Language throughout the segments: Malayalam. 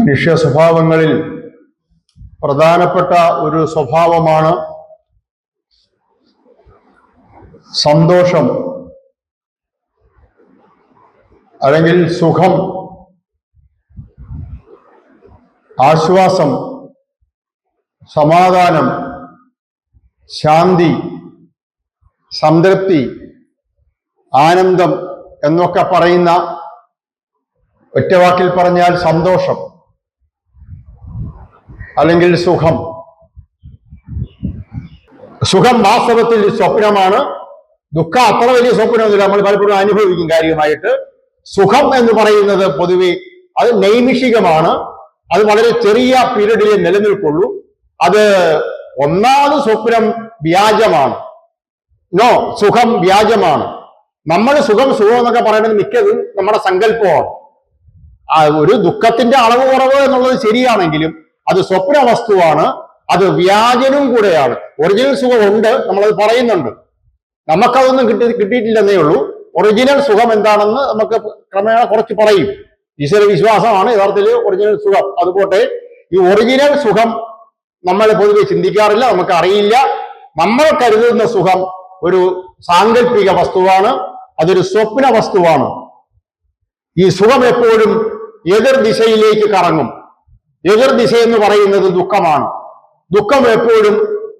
മനുഷ്യ സ്വഭാവങ്ങളിൽ പ്രധാനപ്പെട്ട ഒരു സ്വഭാവമാണ് സന്തോഷം അല്ലെങ്കിൽ സുഖം ആശ്വാസം സമാധാനം ശാന്തി സംതൃപ്തി ആനന്ദം എന്നൊക്കെ പറയുന്ന ഒറ്റവാക്കിൽ പറഞ്ഞാൽ സന്തോഷം. അല്ലെങ്കിൽ സുഖം. സുഖം വാസ്തവത്തിൽ സ്വപ്നമാണ്. ദുഃഖം അത്ര വലിയ സ്വപ്നമൊന്നുമില്ല. നമ്മൾ പലപ്പോഴും അനുഭവിക്കും കാര്യമായിട്ട്. സുഖം എന്ന് പറയുന്നത് പൊതുവെ അത് നൈമിഷികമാണ്. അത് വളരെ ചെറിയ പീരീഡിലെ നിലനിൽക്കുള്ളൂ അത് ഒന്നാമത് സ്വപ്നം വ്യാജമാണ്. നോ സുഖം വ്യാജമാണ്. നമ്മൾ സുഖം സുഖം എന്നൊക്കെ പറയുന്നത് മിക്കതും നമ്മുടെ സങ്കല്പമാണ്. ഒരു ദുഃഖത്തിന്റെ അളവ് കുറവ് എന്നുള്ളത് ശരിയാണെങ്കിലും അത് സ്വപ്ന വസ്തുവാണ് അത് വ്യാജനും കൂടെയാണ്. ഒറിജിനൽ സുഖം ഉണ്ട് നമ്മളത് പറയുന്നുണ്ട്. നമുക്കതൊന്നും കിട്ടി കിട്ടിയിട്ടില്ലെന്നേ ഉള്ളൂ. ഒറിജിനൽ സുഖം എന്താണെന്ന് നമുക്ക് ക്രമേണ കുറച്ച് പറയും. ഈശ്വര വിശ്വാസമാണ് യഥാർത്ഥത്തിൽ ഒറിജിനൽ സുഖം. അതുപോട്ടെ ഈ ഒറിജിനൽ സുഖം നമ്മൾ പൊതുവെ ചിന്തിക്കാറില്ല നമുക്ക് അറിയില്ല നമ്മൾ കരുതുന്ന സുഖം ഒരു സാങ്കല്പിക വസ്തുവാണ് അതൊരു സ്വപ്ന വസ്തുവാണ് ഈ സുഖം എപ്പോഴും എതിർ ദിശയിലേക്ക് കറങ്ങും. എതിർ ദിശ എന്ന് പറയുന്നത് ദുഃഖമാണ്. ദുഃഖം എപ്പോഴും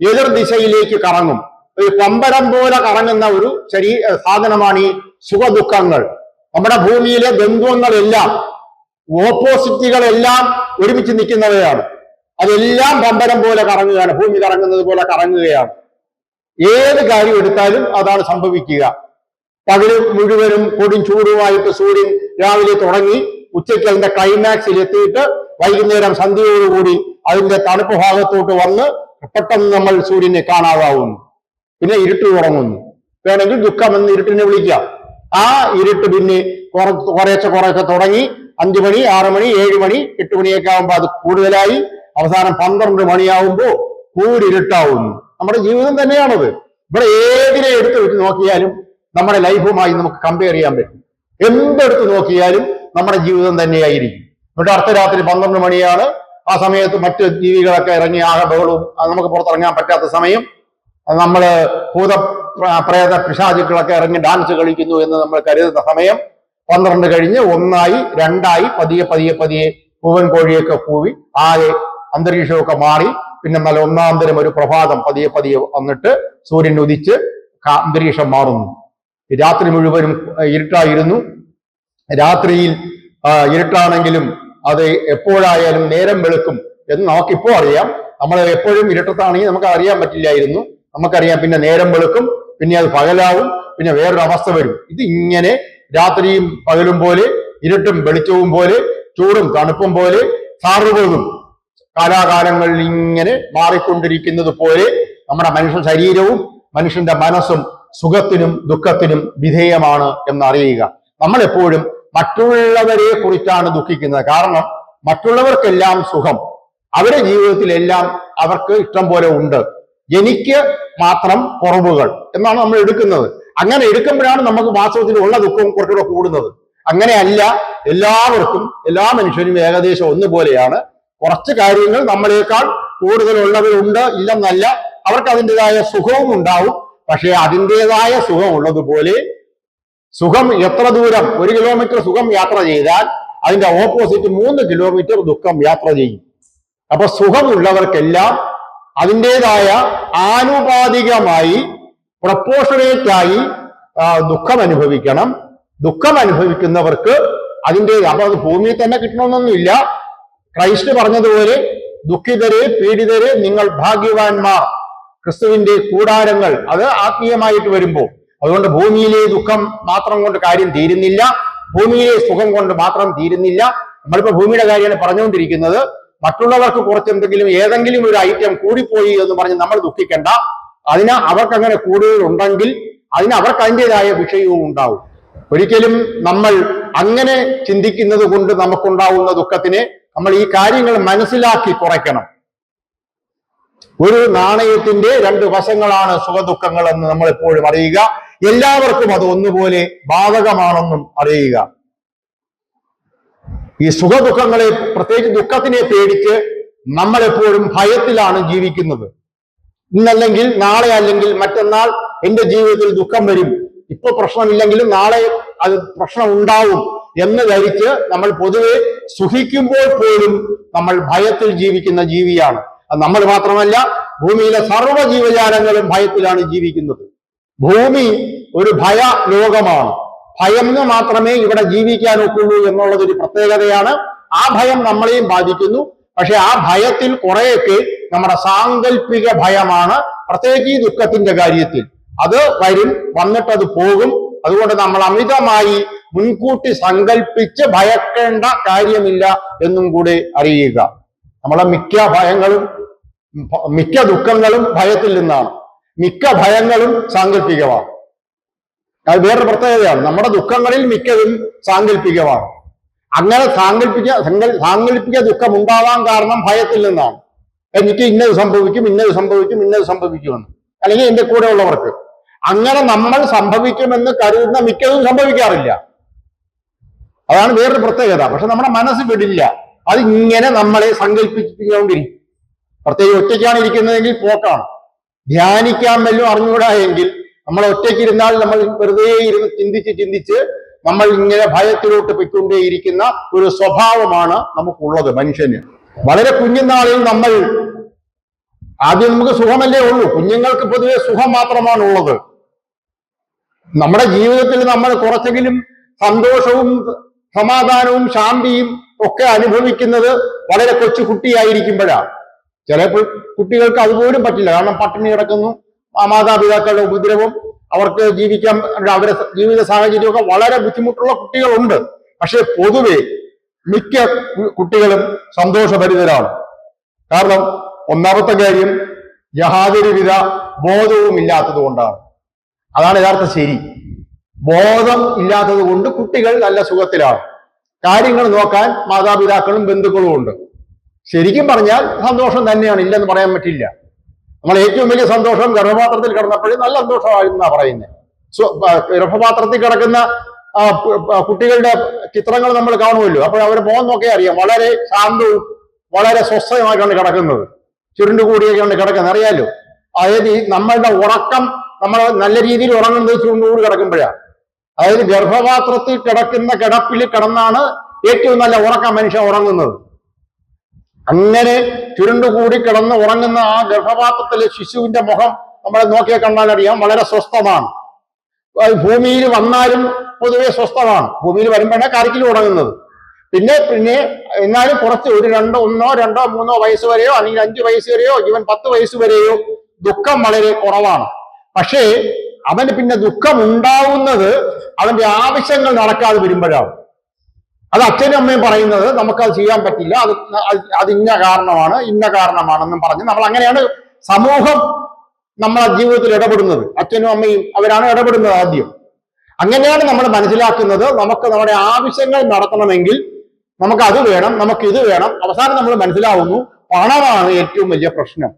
എതിർ ദിശയിലേക്ക് കറങ്ങും. ഒരു പമ്പരം പോലെ കറങ്ങുന്ന ഒരു ശരീ സാധനമാണ് ഈ സുഖദുഃഖങ്ങൾ. നമ്മുടെ ഭൂമിയിലെ ബന്ധുവങ്ങളെല്ലാം ഓപ്പോസിറ്റുകളെല്ലാം ഒരുമിച്ച് നിൽക്കുന്നവയാണ്. അതെല്ലാം പമ്പരം പോലെ കറങ്ങുകയാണ്. ഭൂമി കറങ്ങുന്നത് പോലെ കറങ്ങുകയാണ്. ഏത് കാര്യം എടുത്താലും അതാണ് സംഭവിക്കുക. പകൽ മുഴുവനും കൊടും ചൂടുമായിട്ട് സൂര്യൻ രാവിലെ തുടങ്ങി ഉച്ചയ്ക്ക് അതിന്റെ ക്ലൈമാക്സിൽ എത്തിയിട്ട് വൈകുന്നേരം സന്ധ്യയോടുകൂടി അതിന്റെ തണുപ്പ് ഭാഗത്തോട്ട് വന്ന് പെട്ടെന്ന് നമ്മൾ സൂര്യനെ കാണാതാവുന്നു. പിന്നെ ഇരുട്ട് തുടങ്ങുന്നു വേണമെങ്കിൽ ദുഃഖം എന്ന് ഇരുട്ടിനെ വിളിക്കാം. ആ ഇരുട്ട് പിന്നെ കുറ കുറേശ്ശെ കുറേശ്ശെ തുടങ്ങി അഞ്ചു മണി ആറ് മണി ഏഴ് മണി എട്ട് മണിയൊക്കെ ആകുമ്പോൾ അത് കൂടുതലായി. അവസാനം പന്ത്രണ്ട് മണിയാവുമ്പോൾ കൂരിരുട്ടാവുന്നു നമ്മുടെ ജീവിതം തന്നെയാണത്. ഇവിടെ ഏതിനെ എടുത്ത് വെച്ച് നോക്കിയാലും നമ്മുടെ ലൈഫുമായി നമുക്ക് കമ്പയർ ചെയ്യാൻ പറ്റും. എന്തെടുത്ത് നോക്കിയാലും നമ്മുടെ ജീവിതം തന്നെയായിരിക്കും. എന്നിട്ട് അടുത്ത രാത്രി പന്ത്രണ്ട് മണിയാണ്. ആ സമയത്ത് മറ്റ് ജീവികളൊക്കെ ഇറങ്ങി ആകെ നമുക്ക് പുറത്തിറങ്ങാൻ പറ്റാത്ത സമയം. നമ്മൾ ഭൂത പ്ര- പ്രേത പിശാചുക്കളൊക്കെ ഇറങ്ങി ഡാൻസ് കളിക്കുന്നു എന്ന് നമ്മൾ കരുതുന്ന സമയം. പന്ത്രണ്ട് കഴിഞ്ഞ് ഒന്നായി രണ്ടായി പതിയെ പതിയെ പതിയെ പൂവൻ കോഴിയൊക്കെ കൂവി ആകെ അന്തരീക്ഷമൊക്കെ മാറി. പിന്നെ നല്ല ഒന്നാം തരം ഒരു പ്രഭാതം പതിയെ പതിയെ വന്നിട്ട് സൂര്യൻ ഉദിച്ച് അന്തരീക്ഷം മാറുന്നു. രാത്രി മുഴുവനും ഇരുട്ടായിരുന്നു. രാത്രിയിൽ ഇരുട്ടാണെങ്കിലും അത് എപ്പോഴായാലും നേരം വെളുക്കും എന്ന് നമുക്കിപ്പോ അറിയാം. നമ്മൾ എപ്പോഴും ഇരുട്ടത്താണെങ്കിൽ നമുക്ക് അറിയാൻ പറ്റില്ലായിരുന്നു. നമുക്കറിയാം പിന്നെ നേരം വെളുക്കും പിന്നെ അത് പകലാവും പിന്നെ വേറൊരു അവസ്ഥ വരും. ഇത് ഇങ്ങനെ രാത്രിയും പകലും പോലെ ഇരുട്ടും വെളിച്ചവും പോലെ ചൂടും തണുപ്പും പോലെ സാറുപോകും കാലാകാലങ്ങളിൽ ഇങ്ങനെ മാറിക്കൊണ്ടിരിക്കുന്നത് പോലെ നമ്മുടെ മനുഷ്യ ശരീരവും മനുഷ്യന്റെ മനസ്സും സുഖത്തിനും ദുഃഖത്തിനും വിധേയമാണ് എന്നറിയുക. നമ്മൾ എപ്പോഴും മറ്റുള്ളവരെ കുറിച്ചാണ് ദുഃഖിക്കുന്നത്. കാരണം മറ്റുള്ളവർക്കെല്ലാം സുഖം. അവരുടെ ജീവിതത്തിലെല്ലാം അവർക്ക് ഇഷ്ടം പോലെ ഉണ്ട്. എനിക്ക് മാത്രം കുറവുകൾ എന്നാണ് നമ്മൾ എടുക്കുന്നത്. അങ്ങനെ എടുക്കുമ്പോഴാണ് നമുക്ക് വാസ്തവത്തിൽ ഉള്ള ദുഃഖം കുറച്ചുകൂടെ കൂടുന്നത്. അങ്ങനെയല്ല എല്ലാവർക്കും എല്ലാ മനുഷ്യരും ഏകദേശം ഒന്നുപോലെയാണ്. കുറച്ച് കാര്യങ്ങൾ നമ്മളെക്കാൾ കൂടുതലുള്ളവരുണ്ട് ഇല്ലെന്നല്ല. അവർക്ക് അതിന്റെതായ സുഖവും ഉണ്ടാവും. പക്ഷേ അതിന്റെതായ സുഖം ഉള്ളതുപോലെ സുഖം എത്ര ദൂരം? ഒരു കിലോമീറ്റർ സുഖം യാത്ര ചെയ്താൽ അതിന്റെ ഓപ്പോസിറ്റ് മൂന്ന് കിലോമീറ്റർ ദുഃഖം യാത്ര ചെയ്യും. അപ്പൊ സുഖമുള്ളവർക്കെല്ലാം അതിന്റെതായ ആനുപാതികമായി പ്രപ്പോഷണേറ്റായി ദുഃഖം അനുഭവിക്കണം ദുഃഖം അനുഭവിക്കുന്നവർക്ക് അതിന്റെ അപ്പൊ അത് ഭൂമിയിൽ തന്നെ കിട്ടണമെന്നൊന്നുമില്ല. ക്രൈസ്റ്റ് പറഞ്ഞതുപോലെ ദുഃഖിതരെ പീഡിതരെ നിങ്ങൾ ഭാഗ്യവാന്മാർ. ക്രിസ്തുവിന്റെ കൂടാരങ്ങൾ അത് ആത്മീയമായിട്ട് വരുമ്പോൾ. അതുകൊണ്ട് ഭൂമിയിലെ ദുഃഖം മാത്രം കൊണ്ട് കാര്യം തീരുന്നില്ല. ഭൂമിയിലെ സുഖം കൊണ്ട് മാത്രം തീരുന്നില്ല. നമ്മളിപ്പോ ഭൂമിയുടെ കാര്യമാണ് പറഞ്ഞുകൊണ്ടിരിക്കുന്നത്. മറ്റുള്ളവർക്ക് കുറച്ച് എന്തെങ്കിലും ഏതെങ്കിലും ഒരു ഐറ്റം കൂടിപ്പോയി എന്ന് പറഞ്ഞ് നമ്മൾ ദുഃഖിക്കേണ്ട. അതിന് അവർക്ക് അങ്ങനെ കൂടുതലുണ്ടെങ്കിൽ അതിന് അവർക്ക് അതിന്റെതായ വിഷയവും ഉണ്ടാവും. ഒരിക്കലും നമ്മൾ അങ്ങനെ ചിന്തിക്കുന്നത് കൊണ്ട് നമുക്കുണ്ടാവുന്ന ദുഃഖത്തിനെ നമ്മൾ ഈ കാര്യങ്ങൾ മനസ്സിലാക്കി കുറയ്ക്കണം. ഒരു നാണയത്തിന്റെ രണ്ട് വശങ്ങളാണ് സുഖദുഃഖങ്ങൾ എന്ന് നമ്മൾ എപ്പോഴും അറിയുക. എല്ലാവർക്കും അത് ഒന്നുപോലെ ബാധകമാണെന്നും അറിയുക. ഈ സുഖദുഃഖങ്ങളെ പ്രത്യേകിച്ച് ദുഃഖത്തിനെ പേടിച്ച് നമ്മളെപ്പോഴും ഭയത്തിലാണ് ജീവിക്കുന്നത്. ഇന്നല്ലെങ്കിൽ നാളെ അല്ലെങ്കിൽ മറ്റന്നാൾ എന്റെ ജീവിതത്തിൽ ദുഃഖം വരും. ഇപ്പൊ പ്രശ്നമില്ലെങ്കിലും നാളെ അത് പ്രശ്നം ഉണ്ടാവും എന്ന് ധരിച്ച് നമ്മൾ പൊതുവെ സുഖിക്കുമ്പോൾ പോലും നമ്മൾ ഭയത്തിൽ ജീവിക്കുന്ന ജീവിയാണ്. നമ്മൾ മാത്രമല്ല ഭൂമിയിലെ സർവ ജീവജാലങ്ങളും ഭയത്തിലാണ് ജീവിക്കുന്നത്. ഭൂമി ഒരു ഭയ ലോകമാണ്. ഭയം മാത്രമേ ഇവിടെ ജീവിക്കാൻ ഒക്കുള്ളൂ എന്നുള്ളത് ഒരു പ്രത്യേകതയാണ്. ആ ഭയം നമ്മളെയും ബാധിക്കുന്നു. പക്ഷെ ആ ഭയത്തിൽ കുറെയൊക്കെ നമ്മുടെ സാങ്കല്പിക ഭയമാണ്. പ്രത്യേകിച്ച് ഈ ദുഃഖത്തിന്റെ കാര്യത്തിൽ. അത് വരും വന്നിട്ട് അത് പോകും. അതുകൊണ്ട് നമ്മൾ അമിതമായി മുൻകൂട്ടി സങ്കല്പിച്ച് ഭയക്കേണ്ട കാര്യമില്ല എന്നും കൂടി അറിയുക. നമ്മളെ മിക്ക ഭയങ്ങളും മിക്ക ദുഃഖങ്ങളും ഭയത്തിൽ നിന്നാണ്. മിക്ക ഭയങ്ങളും സാങ്കല്പികമാണ് അത് വേറൊരു പ്രത്യേകതയാണ്. നമ്മുടെ ദുഃഖങ്ങളിൽ മിക്കതും സാങ്കല്പികമാണ് അങ്ങനെ സാങ്കല്പിക സങ്കൽ- സാങ്കല്പിക ദുഃഖം ഉണ്ടാവാൻ കാരണം ഭയത്തിൽ നിന്നാണ്. എനിക്ക് ഇന്നത് സംഭവിക്കും ഇന്നത് സംഭവിക്കും ഇന്നത് സംഭവിക്കുമെന്ന്. അല്ലെങ്കിൽ എന്റെ കൂടെ ഉള്ളവർക്ക്. അങ്ങനെ നമ്മൾ സംഭവിക്കുമെന്ന് കരുതുന്ന മിക്കതും സംഭവിക്കാറില്ല. അതാണ് വേറൊരു പ്രത്യേകത. പക്ഷെ നമ്മുടെ മനസ്സ് വിടില്ല. അതിങ്ങനെ നമ്മളെ സങ്കല്പിച്ചുകൊണ്ടിരിക്കും പ്രത്യേകിച്ച് ഒറ്റയ്ക്കാണ് ഇരിക്കുന്നതെങ്കിൽ പോക്കാണ്. ധ്യാനിക്കാൻ വല്ലതും അറിഞ്ഞുകൂടാ എങ്കിൽ നമ്മൾ ഒറ്റയ്ക്ക് ഇരുന്നാൽ നമ്മൾ വെറുതെ ഇരുന്ന് ചിന്തിച്ച് ചിന്തിച്ച് നമ്മൾ ഇങ്ങനെ ഭയത്തിലോട്ട് പൊയ്ക്കൊണ്ടേയിരിക്കുന്ന ഒരു സ്വഭാവമാണ് നമുക്കുള്ളത് മനുഷ്യന്. വളരെ കുഞ്ഞുനാളിൽ നമ്മൾ ആദ്യം നമുക്ക് സുഖമല്ലേ ഉള്ളൂ. കുഞ്ഞുങ്ങൾക്ക് പൊതുവെ സുഖം മാത്രമാണ് ഉള്ളത് നമ്മുടെ ജീവിതത്തിൽ നമ്മൾ കുറച്ചെങ്കിലും സന്തോഷവും സമാധാനവും ശാന്തിയും ഒക്കെ അനുഭവിക്കുന്നത് വളരെ കൊച്ചു കുട്ടിയായിരിക്കുമ്പോഴാണ്. ചിലപ്പോൾ കുട്ടികൾക്ക് അതുപോലും പറ്റില്ല. കാരണം പട്ടിണി കിടക്കുന്നു മാതാപിതാക്കളുടെ ഉപദ്രവം അവർക്ക് ജീവിക്കാൻ അവരുടെ ജീവിത സാഹചര്യമൊക്കെ വളരെ ബുദ്ധിമുട്ടുള്ള കുട്ടികളുണ്ട്. പക്ഷെ പൊതുവെ മിക്ക കുട്ടികളും സന്തോഷഭരിതരാണ്. കാരണം ഒന്നാമത്തെ കാര്യം യാതൊരുവിധ ബോധവും ഇല്ലാത്തത് കൊണ്ടാണ്. അതാണ് യഥാർത്ഥ ശരി. ബോധം ഇല്ലാത്തത് കൊണ്ട് കുട്ടികൾ നല്ല സുഖത്തിലാണ്. കാര്യങ്ങൾ നോക്കാൻ മാതാപിതാക്കളും ബന്ധുക്കളും ഉണ്ട്. ശരിക്കും പറഞ്ഞാൽ സന്തോഷം തന്നെയാണ്. ഇല്ലെന്ന് പറയാൻ പറ്റില്ല. നമ്മൾ ഏറ്റവും വലിയ സന്തോഷം ഗർഭപാത്രത്തിൽ കിടന്നപ്പോഴും നല്ല സന്തോഷമായിരുന്നാ പറയുന്നത് ആ, ഗർഭപാത്രത്തിൽ കിടക്കുന്ന കുട്ടികളുടെ ചിത്രങ്ങൾ നമ്മൾ കാണുമല്ലോ. അപ്പോൾ അവർ മോൻ നോക്കിയാൽ അറിയാം. വളരെ ശാന്തവും വളരെ സ്വസ്ഥമായിട്ടാണ് കിടക്കുന്നത്. ചുരുണ്ടു കൂടിയൊക്കെയാണ് കിടക്കുന്നത്. അറിയാലോ? അതായത് നമ്മളുടെ ഉറക്കം നമ്മൾ നല്ല രീതിയിൽ ഉറങ്ങുന്നത് ചുരുണ്ടുകൂടി കിടക്കുമ്പോഴാണ്. അതായത് ഗർഭപാത്രത്തിൽ കിടക്കുന്ന കിടപ്പിൽ കിടന്നാണ് ഏറ്റവും നല്ല ഉറക്കം മനുഷ്യൻ ഉറങ്ങുന്നത്. അങ്ങനെ ചുരുണ്ടുകൂടി കിടന്ന് ഉറങ്ങുന്ന ആ ഗർഭപാത്രത്തിലെ ശിശുവിന്റെ മുഖം നമ്മളെ നോക്കിയാൽ കണ്ടാൽ അറിയാം വളരെ സ്വസ്ഥമാണ്. ഭൂമിയിൽ വന്നാലും പൊതുവെ സ്വസ്ഥമാണ്. ഭൂമിയിൽ വരുമ്പോഴാണ് കരക്കിൽ ഉറങ്ങുന്നത് പിന്നെ പിന്നെ എന്നാലും കുറച്ച് ഒരു രണ്ടോ ഒന്നോ രണ്ടോ മൂന്നോ വയസ്സ് വരെയോ അല്ലെങ്കിൽ അഞ്ച് വയസ്സ് വരെയോ ഇവൻ പത്ത് വയസ്സ് വരെയോ ദുഃഖം വളരെ കുറവാണ്. പക്ഷേ അവന് പിന്നെ ദുഃഖം ഉണ്ടാവുന്നത് അവന്റെ ആവശ്യങ്ങൾ നടക്കാതെ വരുമ്പോഴാണ്. അത് അച്ഛനും അമ്മയും പറയുന്നത് നമുക്കത് ചെയ്യാൻ പറ്റില്ല. അത് അത് ഇന്ന കാരണമാണ് ഇന്ന കാരണമാണെന്നും പറഞ്ഞ് നമ്മൾ അങ്ങനെയാണ് സമൂഹം നമ്മളെ ജീവിതത്തിൽ ഇടപെടുന്നത്. അച്ഛനും അമ്മയും അവരാണ് ഇടപെടുന്നത് ആദ്യം. അങ്ങനെയാണ് നമ്മൾ മനസ്സിലാക്കുന്നത്. നമുക്ക് നമ്മുടെ ആവശ്യങ്ങൾ നടത്തണമെങ്കിൽ നമുക്ക് അത് വേണം നമുക്ക് ഇത് വേണം. അവസാനം നമ്മൾ മനസ്സിലാവുന്നു പണമാണ് ഏറ്റവും വലിയ പ്രശ്നം.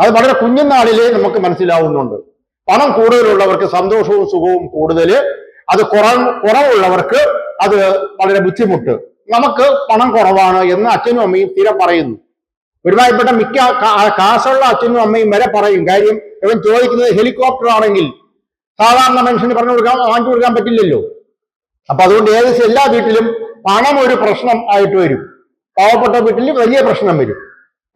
അത് വളരെ കുഞ്ഞുനാളിലേ നമുക്ക് മനസ്സിലാവുന്നുണ്ട്. പണം കൂടുതലുള്ളവർക്ക് സന്തോഷവും സുഖവും കൂടുതൽ അത് കുറവ് കുറവുള്ളവർക്ക് അത് വളരെ ബുദ്ധിമുട്ട്. നമുക്ക് പണം കുറവാണ് എന്ന് അച്ഛനും അമ്മയും തീരെ പറയുന്നു. ഒരുമാതിരിപ്പെട്ട മിക്ക കാശുള്ള അച്ഛനും അമ്മയും വരെ പറയും. കാര്യം ഇവൻ ചോദിക്കുന്നത് ഹെലികോപ്റ്റർ ആണെങ്കിൽ സാധാരണ മനുഷ്യന് പറഞ്ഞു കൊടുക്കാൻ വാങ്ങിച്ചു കൊടുക്കാൻ പറ്റില്ലല്ലോ. അപ്പൊ അതുകൊണ്ട് ഏകദേശം എല്ലാ വീട്ടിലും പണം ഒരു പ്രശ്നം ആയിട്ട് വരും. പാവപ്പെട്ട വീട്ടിൽ വലിയ പ്രശ്നം വരും.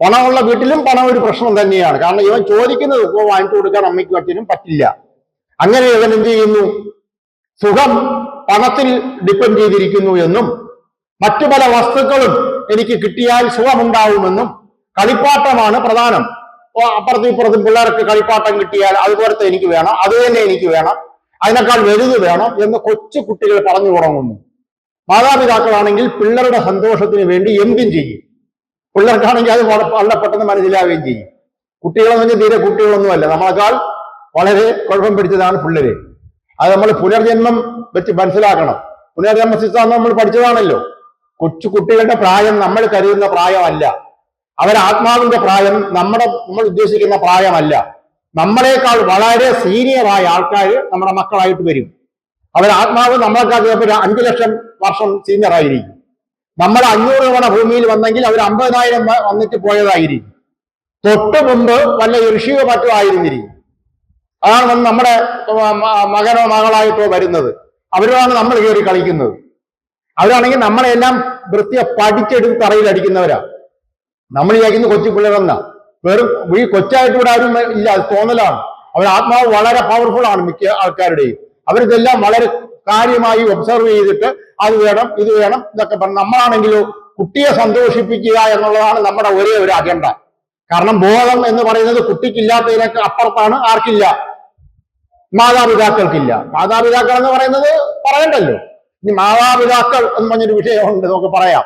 പണമുള്ള വീട്ടിലും പണം ഒരു പ്രശ്നം തന്നെയാണ്. കാരണം ഇവൻ ചോദിക്കുന്നത് ഇപ്പോൾ വാങ്ങിച്ചു കൊടുക്കാൻ അമ്മയ്ക്കും അച്ഛനും പറ്റില്ല. അങ്ങനെ ഇവൻ എന്ത് ചെയ്യുന്നു? സുഖം പണത്തിൽ ഡിപ്പെൻഡ് ചെയ്തിരിക്കുന്നു എന്നും മറ്റു പല വസ്തുക്കളും എനിക്ക് കിട്ടിയാൽ സുഖമുണ്ടാവുമെന്നും കളിപ്പാട്ടമാണ് പ്രധാനം. അപ്പുറത്തും ഇപ്പുറത്തും പിള്ളേർക്ക് കളിപ്പാട്ടം കിട്ടിയാൽ അതുപോലത്തെ എനിക്ക് വേണം അത് തന്നെ എനിക്ക് വേണം അതിനേക്കാൾ വലുത് വേണം എന്ന് കൊച്ചു കുട്ടികൾ പറഞ്ഞു തുടങ്ങുന്നു. മാതാപിതാക്കളാണെങ്കിൽ പിള്ളേരുടെ സന്തോഷത്തിന് വേണ്ടി എന്തും ചെയ്യും. പിള്ളേർക്കാണെങ്കിൽ അത് വള- വളരെ പെട്ടെന്ന് മനസ്സിലാവുകയും ചെയ്യും. കുട്ടികളെന്ന് പറഞ്ഞാൽ തീരെ കുട്ടികളൊന്നുമല്ല. നമ്മളെക്കാൾ വളരെ കുഴപ്പം പിടിച്ചതാണ് പിള്ളേര്. അത് നമ്മൾ പുനർജന്മം വെച്ച് മനസ്സിലാക്കണം. പുനർജന്മ സിദ്ധാന്തം നമ്മൾ പഠിച്ചതാണല്ലോ. കൊച്ചു കുട്ടികളുടെ പ്രായം നമ്മൾ കരുതുന്ന പ്രായമല്ല. അവരാത്മാവിന്റെ പ്രായം നമ്മുടെ നമ്മൾ ഉദ്ദേശിക്കുന്ന പ്രായമല്ല. നമ്മളെക്കാൾ വളരെ സീനിയറായ ആൾക്കാർ നമ്മുടെ മക്കളായിട്ട് വരും. അവർ ആത്മാവ് നമ്മളെക്കാൾ ചിലപ്പോൾ അഞ്ചു ലക്ഷം വർഷം സീനിയറായിരിക്കും നമ്മൾ അഞ്ഞൂറ് തവണ ഭൂമിയിൽ വന്നെങ്കിൽ അവർ അമ്പതിനായിരം വന്നിട്ട് പോയതായിരിക്കും. തൊട്ട് മുമ്പ് വല്ല ഋഷിയോ മറ്റോ ആയിരുന്നിരിക്കും. അതാണ് വന്ന് നമ്മുടെ മകനോ മകളായിട്ടോ വരുന്നത്. അവരുമാണ് നമ്മൾ കയറി കളിക്കുന്നത്. അവരാണെങ്കിൽ നമ്മളെല്ലാം വൃത്തിയെ പഠിച്ചെടുത്ത് തറയിൽ അടിക്കുന്നവരാ. നമ്മൾ വിചാരിക്കുന്ന കൊച്ചു പിള്ളേരെന്ന വെറും ഈ കൊച്ചായിട്ട് ഇവിടെ ആരും ഇല്ല തോന്നലാണ്. അവർ ആത്മാവ് വളരെ പവർഫുൾ ആണ് മിക്ക ആൾക്കാരുടെയും. അവരിതെല്ലാം വളരെ കാര്യമായി ഒബ്സർവ് ചെയ്തിട്ട് അത് വേണം ഇത് വേണം ഇതൊക്കെ പറഞ്ഞു നമ്മളാണെങ്കിലോ കുട്ടിയെ സന്തോഷിപ്പിക്കുക എന്നുള്ളതാണ് നമ്മുടെ ഒരേ ഒരു അജണ്ട കാരണം ബോധം എന്ന് പറയുന്നത് കുട്ടിക്കില്ലാത്തതിനൊക്കെ അപ്പുറത്താണ് ആർക്കില്ല? മാതാപിതാക്കൾക്കില്ല. മാതാപിതാക്കൾ എന്ന് പറയുന്നത് പറയണ്ടല്ലോ. ഇനി മാതാപിതാക്കൾ എന്ന് പറഞ്ഞൊരു വിഷയമുണ്ട് നമുക്ക് പറയാം.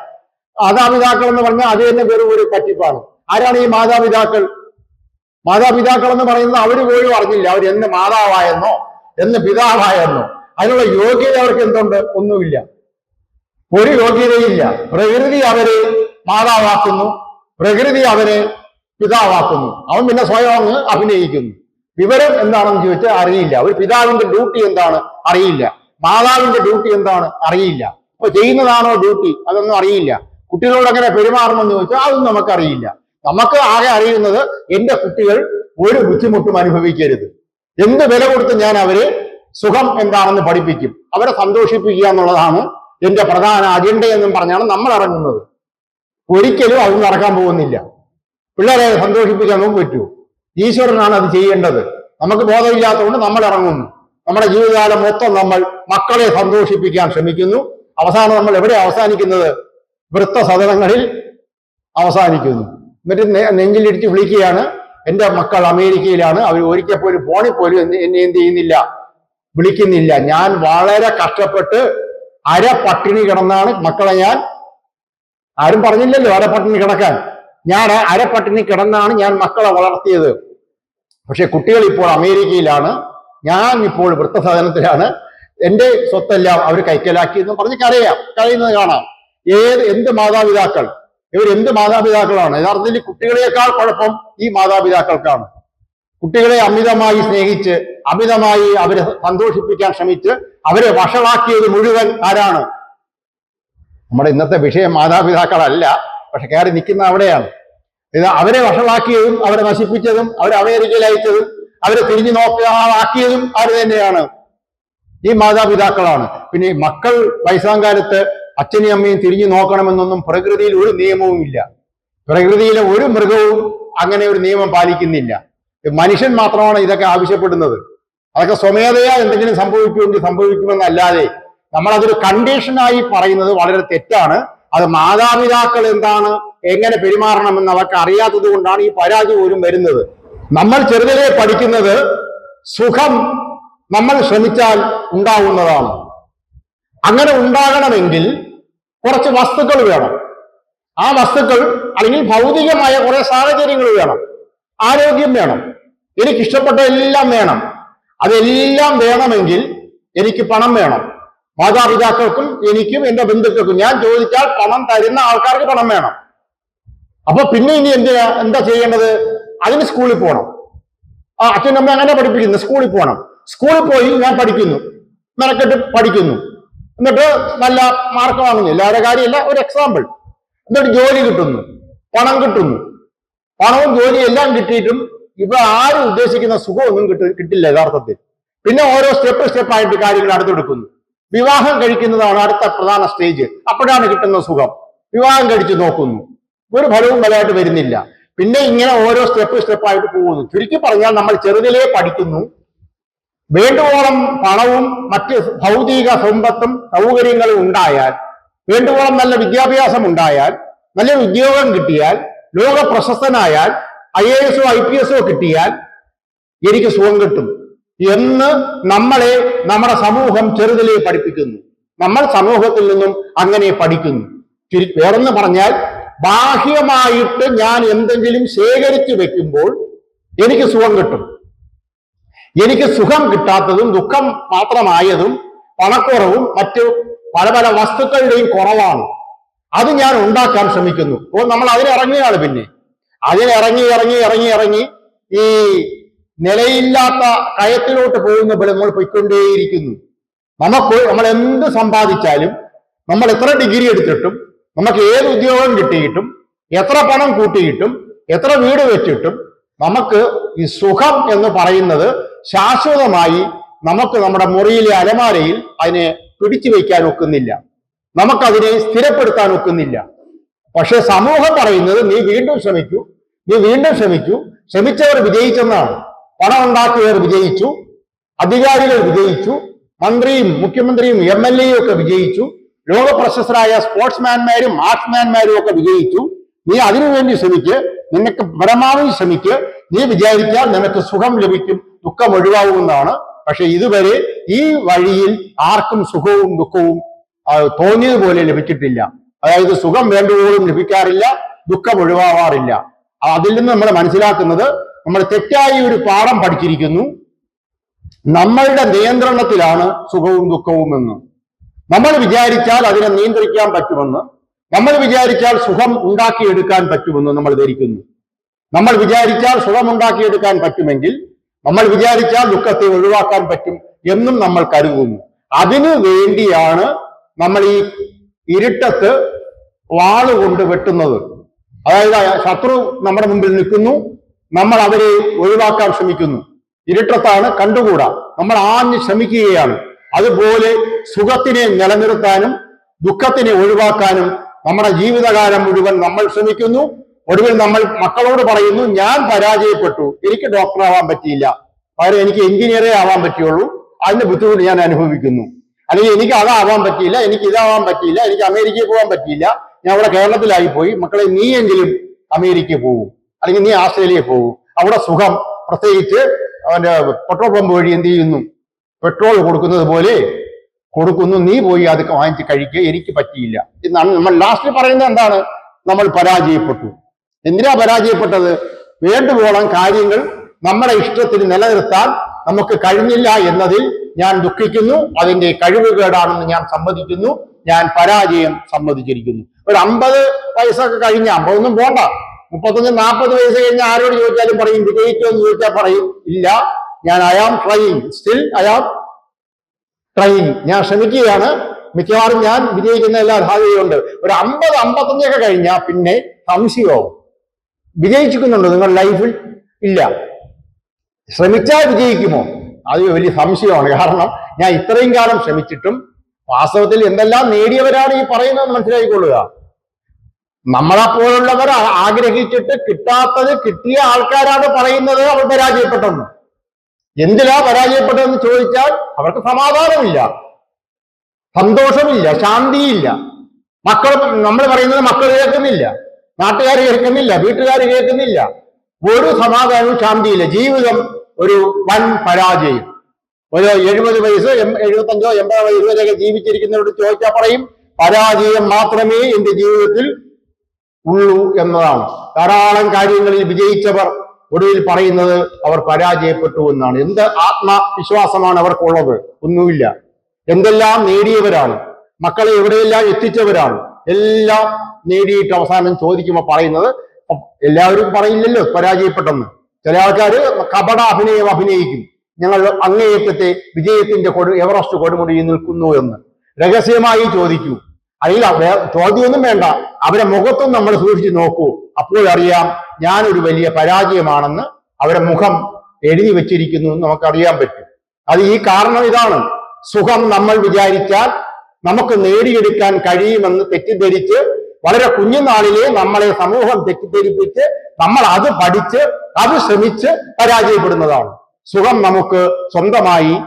മാതാപിതാക്കൾ എന്ന് പറഞ്ഞാൽ അത് തന്നെ വെറും ഒരു പറ്റിപ്പാണ്. ആരാണ് ഈ മാതാപിതാക്കൾ? മാതാപിതാക്കൾ എന്ന് പറയുന്നത് അവർ പോലും അറിഞ്ഞില്ല. അവർ എന്ന് മാതാവായെന്നോ എന്ന് പിതാവായെന്നോ. അതിനുള്ള യോഗ്യത അവർക്ക് എന്തുണ്ട്? ഒന്നുമില്ല. ഒരു യോഗ്യതയില്ല. പ്രകൃതി അവരെ മാതാവാക്കുന്നു. പ്രകൃതി അവനെ പിതാവാക്കുന്നു. അവൻ പിന്നെ സ്വയം അങ്ങ് അഭിനയിക്കുന്നു. വിവരം എന്താണെന്ന് ചോദിച്ചാൽ അറിയില്ല. ഒരു പിതാവിന്റെ ഡ്യൂട്ടി എന്താണ്? അറിയില്ല. മാതാവിന്റെ ഡ്യൂട്ടി എന്താണ്? അറിയില്ല. അപ്പൊ ചെയ്യുന്നതാണോ ഡ്യൂട്ടി? അതൊന്നും അറിയില്ല. കുട്ടികളോട് എങ്ങനെ പെരുമാറണമെന്ന് ചോദിച്ചാൽ അതൊന്നും നമുക്കറിയില്ല. നമുക്ക് ആകെ അറിയുന്നത് എന്റെ കുട്ടികൾ ഒരു ബുദ്ധിമുട്ടും അനുഭവിക്കരുത്. എന്ത് വില കൊടുത്ത് ഞാൻ അവരെ സുഖം എന്താണെന്ന് പഠിപ്പിക്കും? അവരെ സന്തോഷിപ്പിക്കുക എന്നുള്ളതാണ് എന്റെ പ്രധാന അജണ്ട എന്നും പറഞ്ഞാണ് നമ്മൾ ഇറങ്ങുന്നത്. ഒരിക്കലും അത് നടക്കാൻ പോകുന്നില്ല. പിള്ളേരെ സന്തോഷിപ്പിക്കാൻ നമുക്ക് പറ്റൂ. ഈശ്വരനാണ് അത് ചെയ്യേണ്ടത്. നമുക്ക് ബോധമില്ലാത്തതുകൊണ്ട് നമ്മൾ ഇറങ്ങുന്നു. നമ്മുടെ ജീവിതകാലം മൊത്തം നമ്മൾ മക്കളെ സന്തോഷിപ്പിക്കാൻ ശ്രമിക്കുന്നു. അവസാനം നമ്മൾ എവിടെ അവസാനിക്കുന്നത്? വൃത്തസദനങ്ങളിൽ അവസാനിക്കുന്നു. എന്നിട്ട് നെഞ്ചിലിടിച്ച് വിളിക്കുകയാണ്. എന്റെ മക്കൾ അമേരിക്കയിലാണ്. അവർ ഒരിക്കൽ പോലും ഫോണിൽ പോലും എന്നെ എന്ത് ചെയ്യുന്നില്ല. വിളിക്കുന്നില്ല. ഞാൻ വളരെ കഷ്ടപ്പെട്ട് അര പട്ടിണി കിടന്നാണ് മക്കളെ ഞാൻ ആരും പറഞ്ഞില്ലല്ലോ അര പട്ടിണി കിടക്കാൻ. ഞാൻ അരപ്പട്ടിണി കിടന്നാണ് ഞാൻ മക്കളെ വളർത്തിയത്. പക്ഷെ കുട്ടികൾ ഇപ്പോൾ അമേരിക്കയിലാണ്. ഞാൻ ഇപ്പോൾ വൃത്തസാധനത്തിലാണ് എന്റെ സ്വത്തെല്ലാം അവർ കൈക്കലാക്കി എന്ന് പറഞ്ഞ് കരയാം. കരയുന്നത് കാണാം. ഏത് എന്ത് മാതാപിതാക്കൾ? ഇവർ എന്ത് മാതാപിതാക്കളാണ്? യഥാർത്ഥത്തിൽ കുട്ടികളെക്കാൾ കുഴപ്പം ഈ മാതാപിതാക്കൾക്കാണ്. കുട്ടികളെ അമിതമായി സ്നേഹിച്ച് അമിതമായി അവരെ സന്തോഷിപ്പിക്കാൻ ശ്രമിച്ച് അവരെ വഷളാക്കിയത് മുഴുവൻ ആരാണ്? നമ്മുടെ ഇന്നത്തെ വിഷയം മാതാപിതാക്കളല്ല. പക്ഷെ കയറി നിൽക്കുന്ന അവിടെയാണ്. ഇത് അവരെ വഷളാക്കിയതും അവരെ നശിപ്പിച്ചതും അവരെ അമേരിക്കയിൽ അയച്ചതും അവരെ തിരിഞ്ഞു നോക്കാക്കിയതും അവർ തന്നെയാണ്? ഈ മാതാപിതാക്കളാണ്. പിന്നെ മക്കൾ വയസ്സാങ്കാലത്ത് അച്ഛനെയും അമ്മയും തിരിഞ്ഞു നോക്കണമെന്നൊന്നും പ്രകൃതിയിൽ ഒരു നിയമവും ഇല്ല. പ്രകൃതിയിലെ ഒരു മൃഗവും അങ്ങനെ ഒരു നിയമം പാലിക്കുന്നില്ല. മനുഷ്യൻ മാത്രമാണ് ഇതൊക്കെ ആവശ്യപ്പെടുന്നത്. അതൊക്കെ സ്വമേധയാ എന്തെങ്കിലും സംഭവിക്കുമെങ്കിൽ സംഭവിക്കുമെന്നല്ലാതെ നമ്മളതൊരു കണ്ടീഷനായി പറയുന്നത് വളരെ തെറ്റാണ്. അത് മാതാപിതാക്കൾ എന്താണ് എങ്ങനെ പെരുമാറണമെന്ന് അവർക്ക് അറിയാത്തത് കൊണ്ടാണ് ഈ പരാതി പോലും വരുന്നത്. നമ്മൾ ചെറുതിലെ പഠിക്കുന്നത് സുഖം നമ്മൾ ശ്രമിച്ചാൽ ഉണ്ടാവുന്നതാണ്. അങ്ങനെ ഉണ്ടാകണമെങ്കിൽ കുറച്ച് വസ്തുക്കൾ വേണം. ആ വസ്തുക്കൾ അല്ലെങ്കിൽ ഭൗതികമായ കുറെ സാഹചര്യങ്ങൾ വേണം. ആരോഗ്യം വേണം. എനിക്ക് ഇഷ്ടപ്പെട്ട എല്ലാം വേണം. അതെല്ലാം വേണമെങ്കിൽ എനിക്ക് പണം വേണം. മാതാപിതാക്കൾക്കും എനിക്കും എന്റെ ബന്ധുക്കൾക്കും ഞാൻ ചോദിച്ചാൽ പണം തരുന്ന ആൾക്കാർക്ക് പണം വേണം. അപ്പൊ പിന്നെ ഇനി എന്തിനാ എന്താ ചെയ്യേണ്ടത്? അതിന് സ്കൂളിൽ പോകണം ആ അച്ഛനമ്മ അങ്ങനെ പഠിപ്പിക്കുന്നു. സ്കൂളിൽ പോകണം സ്കൂളിൽ പോയി ഞാൻ പഠിക്കുന്നു. മെനക്കെട്ട് പഠിക്കുന്നു. എന്നിട്ട് നല്ല മാർക്ക് വാങ്ങുന്നു. എല്ലാവരുടെ കാര്യമല്ല ഒരു എക്സാമ്പിൾ എന്നിട്ട് ജോലി കിട്ടുന്നു. പണം കിട്ടുന്നു. പണവും ജോലിയും എല്ലാം കിട്ടിയിട്ടും ഇവ ആരും ഉദ്ദേശിക്കുന്ന സുഖമൊന്നും കിട്ടി കിട്ടില്ല യഥാർത്ഥത്തിൽ. പിന്നെ ഓരോ സ്റ്റെപ്പ് സ്റ്റെപ്പായിട്ട് കാര്യങ്ങൾ അടുത്തെടുക്കുന്നു. വിവാഹം കഴിക്കുന്നതാണ് അടുത്ത പ്രധാന സ്റ്റേജ് അപ്പോഴാണ് കിട്ടുന്ന സുഖം. വിവാഹം കഴിച്ചു നോക്കുന്നു. ഒരു ഫലവും ഫലമായിട്ട് വരുന്നില്ല. പിന്നെ ഇങ്ങനെ ഓരോ സ്റ്റെപ്പ് സ്റ്റെപ്പായിട്ട് പോകുന്നു. ചുരുക്കി പറഞ്ഞാൽ നമ്മൾ ചെറുതിലേ പഠിക്കുന്നു. വേണ്ടുവോളം പണവും മറ്റ് ഭൗതിക സമ്പത്തും സൗകര്യങ്ങളും ഉണ്ടായാൽ വേണ്ടുവോളം നല്ല വിദ്യാഭ്യാസം ഉണ്ടായാൽ നല്ലൊരു ഉദ്യോഗം കിട്ടിയാൽ ലോക പ്രശസ്തനായാൽ ഐ എ എസോ ഐ പി എസോ കിട്ടിയാൽ എനിക്ക് സുഖം കിട്ടും. എന്ന് നമ്മളെ നമ്മുടെ സമൂഹം ചെറുതിലേ പഠിപ്പിക്കുന്നു. നമ്മൾ സമൂഹത്തിൽ നിന്നും അങ്ങനെ പഠിക്കുന്നു. വേറൊന്ന് പറഞ്ഞാൽ ബാഹ്യമായിട്ട് ഞാൻ എന്തെങ്കിലും ശേഖരിച്ചു വെക്കുമ്പോൾ എനിക്ക് സുഖം കിട്ടും. എനിക്ക് സുഖം കിട്ടാത്തതും ദുഃഖം മാത്രമായതും പണക്കുറവും മറ്റു പല പല വസ്തുക്കളുടെയും കുറവാണ്. അത് ഞാൻ ഉണ്ടാക്കാൻ ശ്രമിക്കുന്നു. അപ്പോൾ നമ്മൾ അതിനിറങ്ങുകയാണ് പിന്നെ. അതിനിറങ്ങി ഇറങ്ങി ഇറങ്ങി ഇറങ്ങി ഈ നിലയില്ലാത്ത കയത്തിലോട്ട് പോകുന്ന നമ്മൾ പൊയ്ക്കൊണ്ടേയിരിക്കുന്നു. നമുക്ക് നമ്മൾ എന്ത് സമ്പാദിച്ചാലും നമ്മൾ എത്ര ഡിഗ്രി എടുത്തിട്ടും നമുക്ക് ഏത് ഉദ്യോഗം കിട്ടിയിട്ടും എത്ര പണം കൂട്ടിയിട്ടും എത്ര വീട് വെച്ചിട്ടും നമുക്ക് ഈ സുഖം എന്ന് പറയുന്നത് ശാശ്വതമായി നമുക്ക് നമ്മുടെ മുറിയിലെ അലമാരയിൽ അതിനെ പിടിച്ചു വയ്ക്കാൻ ഒക്കുന്നില്ല. നമുക്കതിനെ സ്ഥിരപ്പെടുത്താൻ ഒക്കുന്നില്ല. പക്ഷെ സമൂഹം പറയുന്നത് നീ വീണ്ടും ശ്രമിക്കൂ നീ വീണ്ടും ശ്രമിക്കൂ. ശ്രമിച്ചവർ വിജയിച്ചെന്നാണ്. പണം ഉണ്ടാക്കിയവർ വിജയിച്ചു അധികാരികൾ വിജയിച്ചു മന്ത്രിയും മുഖ്യമന്ത്രിയും എം എൽ എയും ഒക്കെ വിജയിച്ചു ലോക പ്രശസ്തരായ സ്പോർട്സ്മാൻമാരും ആർട്സ്മാൻമാരും ഒക്കെ വിജയിച്ചു. നീ അതിനുവേണ്ടി ശ്രമിക്ക് നിനക്ക് പരമാവധി ശ്രമിക്ക് നീ വിചാരിച്ചാൽ നിനക്ക് സുഖം ലഭിക്കും ദുഃഖം ഒഴിവാകുമെന്നാണ്. പക്ഷെ ഇതുവരെ ഈ വഴിയിൽ ആർക്കും സുഖവും ദുഃഖവും തോന്നിയതുപോലെ ലഭിച്ചിട്ടില്ല. അതായത് സുഖം വേണ്ടുവോളും ലഭിക്കാറില്ല ദുഃഖം ഒഴിവാവാറില്ല. അതിൽ നിന്ന് നമ്മൾ മനസ്സിലാക്കുന്നത് നമ്മൾ തെറ്റായ ഒരു പാഠം പഠിച്ചിരിക്കുന്നു. നമ്മളുടെ നിയന്ത്രണത്തിലാണ് സുഖവും ദുഃഖവും എന്ന് നമ്മൾ വിചാരിച്ചാൽ അതിനെ നിയന്ത്രിക്കാൻ പറ്റുമെന്ന്. നമ്മൾ വിചാരിച്ചാൽ സുഖം ഉണ്ടാക്കിയെടുക്കാൻ പറ്റുമെന്ന് നമ്മൾ ധരിക്കുന്നു. നമ്മൾ വിചാരിച്ചാൽ സുഖം ഉണ്ടാക്കിയെടുക്കാൻ പറ്റുമെങ്കിൽ നമ്മൾ വിചാരിച്ചാൽ ദുഃഖത്തെ ഒഴിവാക്കാൻ പറ്റും എന്നും നമ്മൾ കരുതുന്നു. അതിനു വേണ്ടിയാണ് നമ്മൾ ഈ ഇരുട്ടത്ത് വാളുകൊണ്ട് വെട്ടുന്നത്. അതായത് ശത്രു നമ്മുടെ മുമ്പിൽ നിൽക്കുന്നു. നമ്മൾ അവരെ ഒഴിവാക്കാൻ ശ്രമിക്കുന്നു. ഇരുട്ടത്താണ് കണ്ടുകൂടാ. നമ്മൾ ആഞ്ഞ് ശ്രമിക്കുകയാണ്. അതുപോലെ സുഖത്തിനെ നിലനിർത്താനും ദുഃഖത്തിനെ ഒഴിവാക്കാനും നമ്മുടെ ജീവിതകാലം മുഴുവൻ നമ്മൾ ശ്രമിക്കുന്നു. ഒടുവിൽ നമ്മൾ മക്കളോട് പറയുന്നു ഞാൻ പരാജയപ്പെട്ടു. എനിക്ക് ഡോക്ടർ ആവാൻ പറ്റിയില്ല. പകരം എനിക്ക് എഞ്ചിനീയറേ ആവാൻ പറ്റുള്ളൂ അതിന്റെ ബുദ്ധിമുട്ട് ഞാൻ അനുഭവിക്കുന്നു. അല്ലെങ്കിൽ എനിക്ക് അതാവാൻ പറ്റിയില്ല എനിക്ക് ഇതാവാൻ പറ്റിയില്ല എനിക്ക് അമേരിക്കയിൽ പോകാൻ പറ്റിയില്ല. ഞാൻ അവിടെ കേരളത്തിലായി പോയി. മക്കളെ നീയെങ്കിലും അമേരിക്കയിൽ പോകും. അല്ലെങ്കിൽ നീ ആസ്ട്രേലിയയിൽ പോകും. അവിടെ സുഖം. പ്രത്യേകിച്ച് അവന്റെ പെട്രോൾ പമ്പ് വഴി എന്ത് ചെയ്യുന്നു? പെട്രോൾ കൊടുക്കുന്നത് പോലെ കൊടുക്കുന്നു. നീ പോയി അത് വാങ്ങിച്ച് കഴിക്കുക. എനിക്ക് പറ്റിയില്ല. നമ്മൾ ലാസ്റ്റ് പറയുന്നത് എന്താണ്? നമ്മൾ പരാജയപ്പെട്ടു. എന്തിനാ പരാജയപ്പെട്ടത്? വേണ്ടുവോളം കാര്യങ്ങൾ നമ്മുടെ ഇഷ്ടത്തിന് നിലനിർത്താൻ നമുക്ക് കഴിഞ്ഞില്ല എന്നതിൽ ഞാൻ ദുഃഖിക്കുന്നു. അതിന്റെ കഴിവുകേടാണെന്ന് ഞാൻ സമ്മതിക്കുന്നു. ഞാൻ പരാജയം സമ്മതിച്ചിരിക്കുന്നു. ഒരു അമ്പത് വയസ്സൊക്കെ കഴിഞ്ഞ അമ്പതൊന്നും പോണ്ട. മുപ്പത്തഞ്ച് നാൽപ്പത് വയസ്സ് കഴിഞ്ഞാൽ ആരോട് ചോദിച്ചാലും പറയും വിജയിച്ചോ എന്ന് ചോദിച്ചാൽ പറയും ഇല്ല ഞാൻ I am trying still I am trying ഞാൻ ശ്രമിക്കുകയാണ്. മിക്കവാറും ഞാൻ വിജയിക്കുന്ന എല്ലാ സാധ്യതയുണ്ട് ഒരു അമ്പത് അമ്പത്തഞ്ചൊക്കെ കഴിഞ്ഞാൽ പിന്നെ സംശയമാവും വിജയിച്ചിരിക്കുന്നുണ്ടോ നിങ്ങളുടെ ലൈഫിൽ ഇല്ല. ശ്രമിച്ചാൽ വിജയിക്കുമോ? അത് വലിയ സംശയമാണ്. കാരണം ഞാൻ ഇത്രയും കാലം ശ്രമിച്ചിട്ടും വാസ്തവത്തിൽ എന്തെല്ലാം നേടിയവരാണ് ഈ പറയുന്നത് മനസ്സിലാക്കിക്കൊള്ളുക നമ്മളെപ്പോലുള്ളവർ ആഗ്രഹിച്ചിട്ട് കിട്ടാത്തത് കിട്ടിയ ആൾക്കാരാണ് പറയുന്നത് അവർ പരാജയപ്പെട്ടെന്ന്. എന്തിലാ പരാജയപ്പെട്ടതെന്ന് ചോദിച്ചാൽ അവർക്ക് സമാധാനമില്ല. സന്തോഷമില്ല ശാന്തിയില്ല. മക്കൾ നമ്മൾ പറയുന്നത് മക്കൾ കേൾക്കുന്നില്ല നാട്ടുകാർ കേൾക്കുന്നില്ല വീട്ടുകാർ കേൾക്കുന്നില്ല. ഒരു സമാധാനവും ശാന്തിയില്ല. ജീവിതം ഒരു വൻ പരാജയം. ഒരു എഴുപത് വയസ്സ് എഴുപത്തഞ്ചോ എൺപതോ വയസ്സ് വരെയൊക്കെ ജീവിച്ചിരിക്കുന്നവരോട് ചോദിച്ചാൽ പറയും പരാജയം മാത്രമേ എന്റെ ജീവിതത്തിൽ ഉള്ളൂ എന്നതാണ്. ധാരാളം കാര്യങ്ങളിൽ വിജയിച്ചവർ ഒടുവിൽ പറയുന്നത് അവർ പരാജയപ്പെട്ടു എന്നാണ്. എന്ത് ആത്മവിശ്വാസമാണ് അവർക്കുള്ളത്? ഒന്നുമില്ല. എന്തെല്ലാം നേടിയവരാണ്? മക്കളെ എവിടെയെല്ലാം എത്തിച്ചവരാണ്? എല്ലാം നേടിയിട്ട് അവസാനം ചോദിക്കുമ്പോൾ പറയുന്നത് എല്ലാവരും പറയില്ലല്ലോ പരാജയപ്പെട്ടെന്ന്. ചില ആൾക്കാർ കപട അഭിനയം അഭിനയിക്കും. ഞങ്ങൾ അങ്ങേയറ്റത്തെ വിജയത്തിന്റെ കൊടു എവറസ്റ്റ് കൊടുമുടിയിൽ നിൽക്കുന്നു എന്ന്. രഹസ്യമായി ചോദിക്കൂ. അവ- ചോദ്യമൊന്നും വേണ്ട. അവരെ മുഖത്തും നമ്മൾ സൂക്ഷിച്ച് നോക്കൂ. അപ്പോഴറിയാം ഞാനൊരു വലിയ പരാജയമാണെന്ന് അവരെ മുഖം എഴുതി വെച്ചിരിക്കുന്നു എന്ന് നമുക്കറിയാൻ പറ്റും. അത് ഈ കാരണം ഇതാണ്. സുഖം നമ്മൾ വിചാരിച്ചാൽ നമുക്ക് നേടിയെടുക്കാൻ കഴിയുമെന്ന് തെറ്റിദ്ധരിച്ച് വളരെ കുഞ്ഞുനാളിലെ നമ്മളെ സമൂഹം തെറ്റിദ്ധരിപ്പിച്ച് നമ്മൾ അത് പഠിച്ച് അത് ശ്രമിച്ച് പരാജയപ്പെടുന്നതാണ്. സുഖം നമുക്ക് സ്വന്തമായി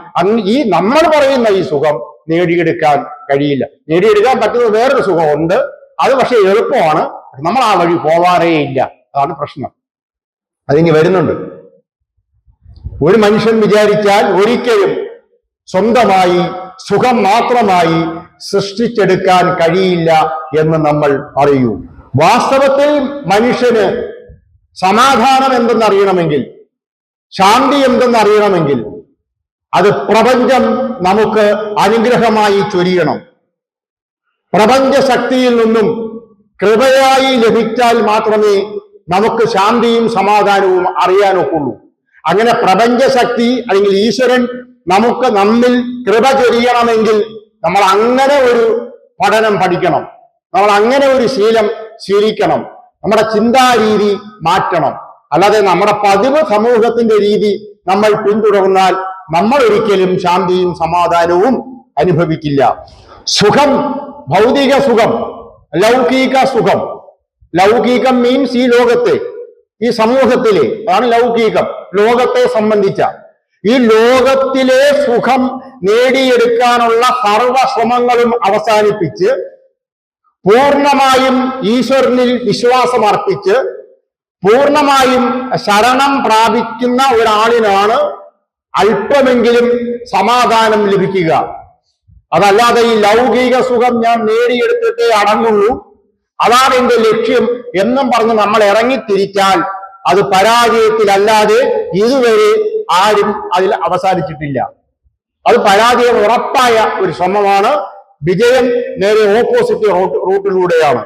ഈ നമ്മൾ പറയുന്ന ഈ സുഖം നേടിയെടുക്കാൻ കഴിയില്ല. നേടിയെടുക്കാൻ പറ്റുന്ന വേറൊരു സുഖമുണ്ട്. അത് പക്ഷേ എളുപ്പമാണ്. നമ്മൾ ആ വഴി പോവാറേ ഇല്ല. അതാണ് പ്രശ്നം. അതിനി വരുന്നുണ്ട്. ഒരു മനുഷ്യൻ വിചാരിച്ചാൽ ഒരിക്കലും സ്വന്തമായി സുഖം മാത്രമായി സൃഷ്ടിച്ചെടുക്കാൻ കഴിയില്ല എന്ന് നമ്മൾ അറിയൂ. വാസ്തവത്തിൽ മനുഷ്യന് സമാധാനം എന്തെന്നറിയണമെങ്കിൽ ശാന്തി എന്തെന്നറിയണമെങ്കിൽ അത് പ്രപഞ്ചം നമുക്ക് അനുഗ്രഹമായി ചൊരിയണം. പ്രപഞ്ച ശക്തിയിൽ നിന്നും കൃപയായി ലഭിച്ചാൽ മാത്രമേ നമുക്ക് ശാന്തിയും സമാധാനവും അറിയാനൊക്കുള്ളൂ. അങ്ങനെ പ്രപഞ്ച ശക്തി അല്ലെങ്കിൽ ഈശ്വരൻ നമുക്ക് നമ്മിൽ കൃപ ചൊരിയണമെങ്കിൽ നമ്മൾ അങ്ങനെ ഒരു പഠനം പഠിക്കണം. നമ്മൾ അങ്ങനെ ഒരു ശീലം ശീലിക്കണം. നമ്മുടെ ചിന്താരീതി മാറ്റണം. അല്ലാതെ നമ്മുടെ പതിവ് സമൂഹത്തിന്റെ രീതി നമ്മൾ പിന്തുടർന്നാൽ നമ്മൾ ഒരിക്കലും ശാന്തിയും സമാധാനവും അനുഭവിക്കില്ല. സുഖം ഭൗതിക സുഖം ലൗകിക സുഖം. ലൗകികം മീൻസ് ഈ ലോകത്തെ ഈ സമൂഹത്തിലെ അതാണ് ലൗകികം ലോകത്തെ സംബന്ധിച്ച. ഈ ലോകത്തിലെ സുഖം നേടിയെടുക്കാനുള്ള സർവശ്രമങ്ങളും അവസാനിപ്പിച്ച് പൂർണമായും ഈശ്വരനിൽ വിശ്വാസം അർപ്പിച്ച് പൂർണമായും ശരണം പ്രാപിക്കുന്ന ഒരാളിനാണ് അല്പമെങ്കിലും സമാധാനം ലഭിക്കുക. അതല്ലാതെ ഈ ലൗകിക സുഖം ഞാൻ നേടിയെടുത്തിട്ടേ അടങ്ങുള്ളൂ. അതാണ് എന്റെ ലക്ഷ്യം എന്നും പറഞ്ഞ് നമ്മൾ ഇറങ്ങിത്തിരിച്ചാൽ അത് പരാജയത്തിലല്ലാതെ ഇതുവരെ ആരും അതിൽ അവസാനിച്ചിട്ടില്ല. അത് പരാജയം ഉറപ്പായ ഒരു ശ്രമമാണ്. വിജയം നേരെ ഓപ്പോസിറ്റ് റൂട്ട് റൂട്ടിലൂടെയാണ്